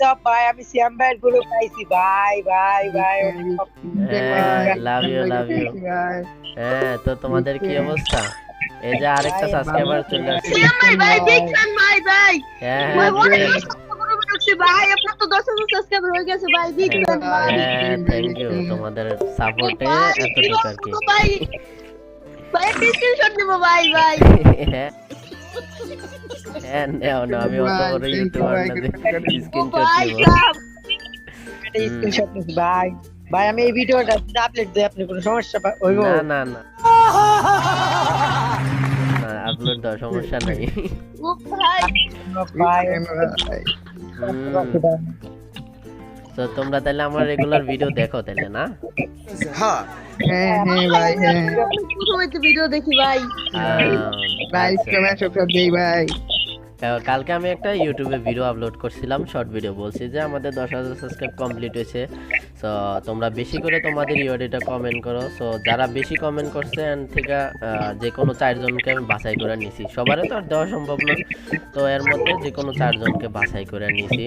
সব ভাই আমি সিয়াম ভাইয়েরগুলো পাইছি। ভাই ভাই ভাই লাভ ইউ লাভ ইউ হ্যাঁ তো তোমাদের কি অবস্থা? এই যে আরেকটা সাবস্ক্রাইবার চলে আসছে। ভাই ভাই হ্যাঁ ভাই হ্যাঁ অনেক সাবস্ক্রাইবার হয়েছে ভাই। আপনার তো 10000 সাবস্ক্রাইবার হয়ে গেছে ভাই বিগ ভাই হ্যাঁ থ্যাংক ইউ তোমাদের সাপোর্টে ভাই, এতটুকু আর কি। ভাই ভাই স্ক্রিনশট নেব ভাই ভাই। হ্যাঁ হ্যাঁ। নেও না আমি অত বড় ইউটিউবার না যে স্ক্রিনশট ভাই নিব সাব স্ক্রিনশট নিছি ভাই ভাই আমি এই ভিডিওটা আপলোড দিই আপনি কোনো সমস্যা পা- হইব না না না আপলোড দাও সমস্যা নাই ও ভাই ভাই তো তোমরা তাহলে আমার রেগুলার ভিডিও দেখো তাহলে না হ্যাঁ হ্যাঁ হ্যাঁ ভাই হ্যাঁ ভিডিও দেখি ভাই ভাই। সব দেই ভাই কালকে আমি একটা ইউটিউবে ভিডিও আপলোড করছিলাম শর্ট ভিডিও বলছি যে আমাদের দশ হাজার সাবস্ক্রাইব কমপ্লিট হয়েছে। সো তোমরা বেশি করে তোমাদের ইউআইডিটা কমেন্ট করো। সো যারা বেশি কমেন্ট করছে এন্ড থেকে আহ, যে কোনো চারজনকে আমি বাছাই করে নিছি। সবারই তো আর দেওয়া সম্ভব না। তো এর মধ্যে যে কোনো চারজনকে বাছাই করে নিছি।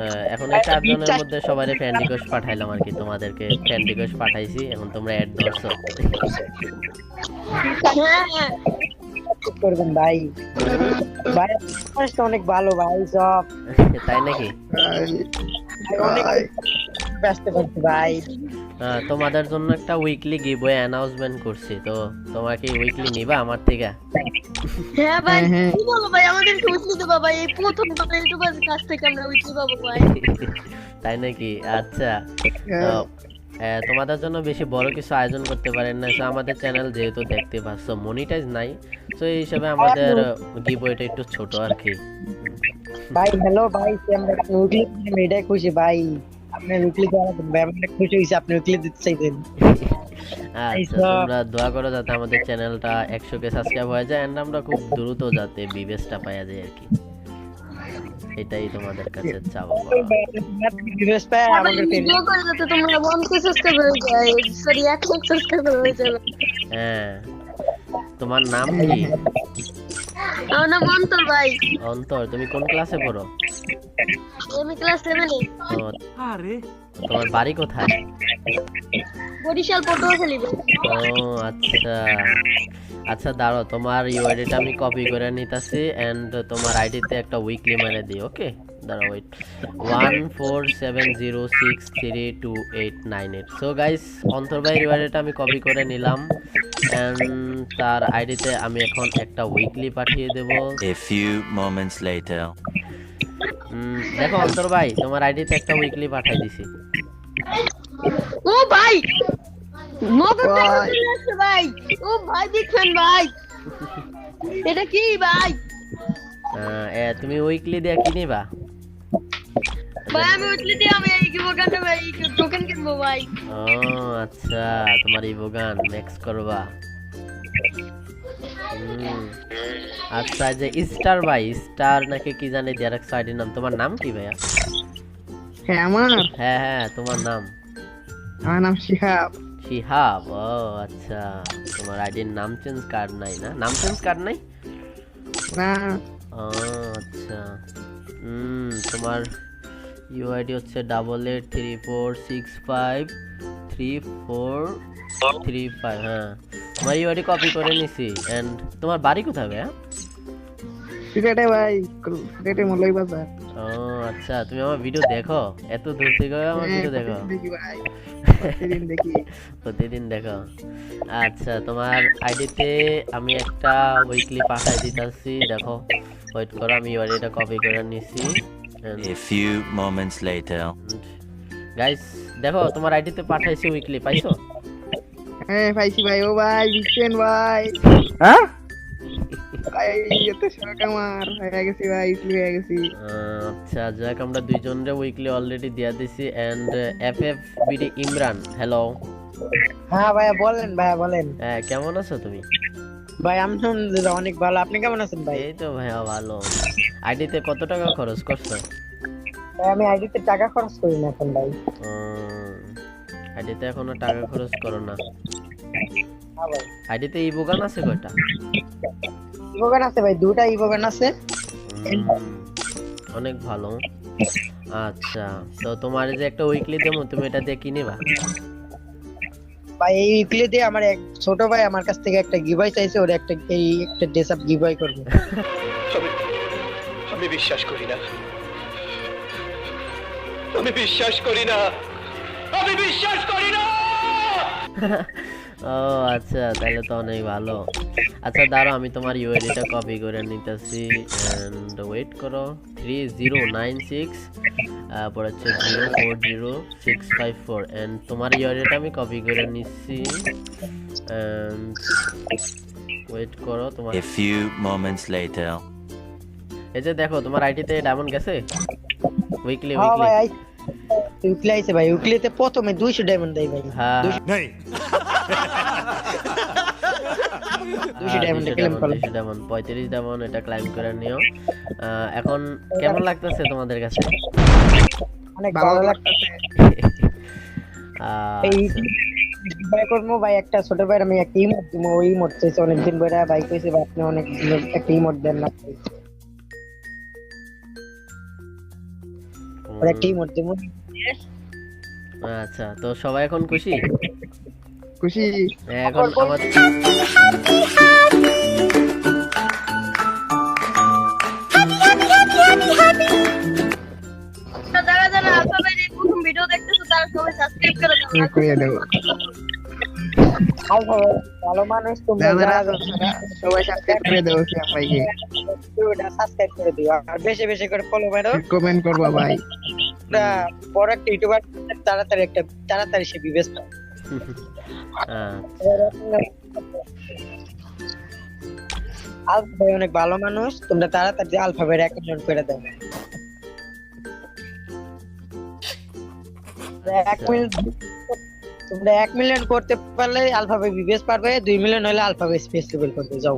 আহ, এখন এই চারজনের মধ্যে সবারই ফ্রেন্ড রিকোয়েস্ট পাঠাইলাম আর কি। তোমাদেরকে ফ্রেন্ড রিকোয়েস্ট পাঠাইছি। এখন তোমরা অ্যাড ধরছো। হ্যাঁ হ্যাঁ করবেন ভাই। ভাই অনেক ভালো ভাই সব। তাই নাকি? ব্যস্ত করছি ভাই। তোমাদের জন্য একটা উইকলি গিভওয়ে অ্যানাউন্সমেন্ট করছি তো তোমরা কি উইকলি নিবা আমার থেকে। হ্যাঁ ভাই হ্যাঁ, হ্যাঁ। কি বলো ভাই আমাদের উইকলি দেবো ভাই এই প্রথম ইউটিউবের কাছ থেকে আমরা উইকলি পাবো ভাই। তাই নাকি? আচ্ছা। তোমাদের জন্য বেশি বড় কিছু আয়োজন করতে পারেন না তো আমাদের চ্যানেল যেহেতু দেখতে পাচ্ছ মনিটাইজ নাই। তো এই হিসাবে আমাদের গিভওয়েটা একটু ছোট আর কি ভাই হ্যালো ভাই আপনি উইকলি দিলেন খুশি ভাই। আপনি উইকলি দেওয়া খুশি হয়েছি আপনি উইকলি দিতে চাইছেন আচ্ছা তোমরা দোয়া করো যাতে আমাদের চ্যানেলটা একশো কে সাবস্ক্রাইব হয়ে যায় এন্ড আমরা খুব দ্রুত যাতে বিবেসটা পাওয়া যায় আর কি এটাই তোমাদের কাছে চাবো দিবস পায় আমাদের ভিডিও করে যাতে তোমরা 1k সাবস্ক্রাইবার হয়ে যায় সরি 1 লাখ সাবস্ক্রাইবার হয়ে যাবে। হ্যাঁ। তোমার নাম কি? আমার নাম অন্তর ভাই। অন্তর তুমি কোন ক্লাসে পড়ো? আমি ক্লাস 7 এ। ও, তোমার বাড়ি কোথায়? বরিশাল পটুয়াখালী। ও আচ্ছা। আচ্ছা দাঁড়াও তোমার ইউআইডিটা আমি কপি করে নিতেছি এন্ড তোমার আইডিতে একটা উইকলি মেরে দিই ওকে দাঁড়াও wait one four seven zero six three two eight nine eight so guys Antor ভাই আমি কপি করে নিলাম তার আইডিতে আমি এখন একটা উইকলি পাঠিয়ে দেবো। A few moments later. উম, দেখো অন্তর ভাই তোমার আইডিতে একটা উইকলি পাঠাই দিছি। ও ভাই! নগদ টাকা ভাই। চলে আসছে ভাই? ও ভাই বিগ ভাই? এটা কি ভাই? এ, তুমি উইকলি দিয়ে কি নিবা ভাই আমি উঠলি দিয়ে আমি এই দোকানে ভাই টোকেন কিনবো ভাই। ও আচ্ছা তোমার ইভোগান ম্যাক্স করবা। আচ্ছা যে স্টার ভাই স্টার নাকি কি জানি জেরক্স আইডির নাম। তোমার নাম কি ভাইয়া? হ্যাঁ আমার হ্যাঁ হ্যাঁ তোমার নাম? আমার নাম শিহাব। শিহাব ও আচ্ছা। তোমার আইডির নাম চেঞ্জ কার্ড নাই না? নাম চেঞ্জ কার্ড নাই? না। ও আচ্ছা। হুম তোমার ইউআইডি হচ্ছে double eight three four six five three four three five হ্যাঁ। তোমার ইউআইডি কপি করে নিছি এন্ড তোমার বাড়ি কোথায় ভাইয়া? সিলেটে ভাই সিলেটে মলাই বাজার। ও আচ্ছা তুমি আমার ভিডিও দেখো? এত দূর থেকে আমার হ্যাঁ, ভিডিও দেখো। প্রতিদিন প্রতিদিন দেখি। প্রতিদিন দেখো। আচ্ছা তোমার আইডিতে আমি একটা উইকলি পাঠাই দিতেছি দেখো। ওয়েট করো আমি ইউআইডিটা কপি করে নিছি। A few moments later. Guys দেখো তোমার আইডিতে পাঠাইছি উইকলি পাইছো? হ্যাঁ পাইছি ভাই। ও ভাই বিশেন ভাই। হ্যাঁ? আচ্ছা যাক আমরা দুইজনের উইকলি অলরেডি দিয়া দিছি। And F F BD Imran hello হ্যাঁ ভাইয়া বলেন ভাইয়া বলেন। হ্যাঁ কেমন আছো তুমি? ভাই আমি অনেক ভালো। আপনি কেমন আছেন ভাই? এই তো ভাইয়া ভালো। আইডিতে কত টাকা খরচ? করছ আমি আইডিতে টাকা খরচ করি না এখন ভাই। আইডিতে এখনও টাকা খরচ করো না। হ্যাঁ আইডিতে ইবোগান আছে কয়টা? ইভোগান আছে ভাই দুটা ইভোগান আছে। অনেক ভালো। আচ্ছা তো তোমার যে একটা উইকলি দেবো তুমি এটা দিয়ে কি নিবা? ভাই এই উইকলি দিয়ে আমার এক ছোট ভাই আমার কাছ থেকে একটা গিভাই চাইছে ওর একটা এই একটা ড্রেস আপ গিভাই করব। আমি বিশ্বাস করি না। আমি বিশ্বাস করি না। আমি বিশ্বাস করি না। ও আচ্ছা তাহলে তো অনেক ভালো। আচ্ছা দাঁড়াও আমি তোমার ইউআইডিটা কপি করে নিতেছি। এন্ড ওয়েট করো। থ্রি জিরো নাইন সিক্স তারপর হচ্ছে zero four zero six five four and তোমার ইউআইডিটা আমি কপি করে নিচ্ছি। অ্যান্ড ওয়েট করো তোমার A few moments later. এই যে দেখো তোমার আইডিতে ডায়মন্ড গেছে? উইকলি হ্যাঁ উইকলি ভাই উইকলি আইছে ভাই উইকলিতে প্রথমে দুইশো ডায়মন্ড দেয় ভাই। হ্যাঁ। দুইশো ডায়মন্ড ক্লেম করলাম। ডায়মন্ড পঁয়ত্রিশ ডায়মন্ড এটা ক্লাইম করে নিও। আহ, এখন কেমন লাগতেছে তোমাদের কাছে? অনেক ভালো লাগতেছে। আহ, এই ভাই করব ভাই একটা ছোট ভাই আমি একটা ইমোট দিব ওই ইমোট চাইছে অনেকদিন ধরে ভাই কইছে ভাই আপনি অনেক একটা ইমোট দেন না। ওর দিব আচ্ছা তো সবাই এখন খুশি? খুশি। এখন আমার যারা যারা আলফাবেট এই প্রথম ভিডিও দেখতেছো তারা সবাই সাবস্ক্রাইব করে দাও। করে ভালো মানুষ তোমরা যারা যারা আছো তারা সবাই সাবস্ক্রাইব করে সাবস্ক্রাইব করে দিও। আর বেশি বেশি করে ফলো মারো। কমেন্ট করব ভাই। আমরা বড় একটা ইউটিউবার তাড়াতাড়ি একটা তাড়াতাড়ি সে বিবেচ পায় আহ, আলফা ভাই অনেক ভালো মানুষ তোমরা তাড়াতাড়ি আলফা ভাইয়ের অ্যাকাউন্ট করে দাও এক মিলিয়ন তোমরা এক মিলিয়ন করতে পারলে আলফা ভাই বিবেচ পারবে দুই মিলিয়ন হলে আলফা ভাই ফেস্টিভ্যাল করতে যাও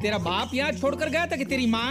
तेरा बाप यहाँ छोड़कर गया था कि तेरी माँ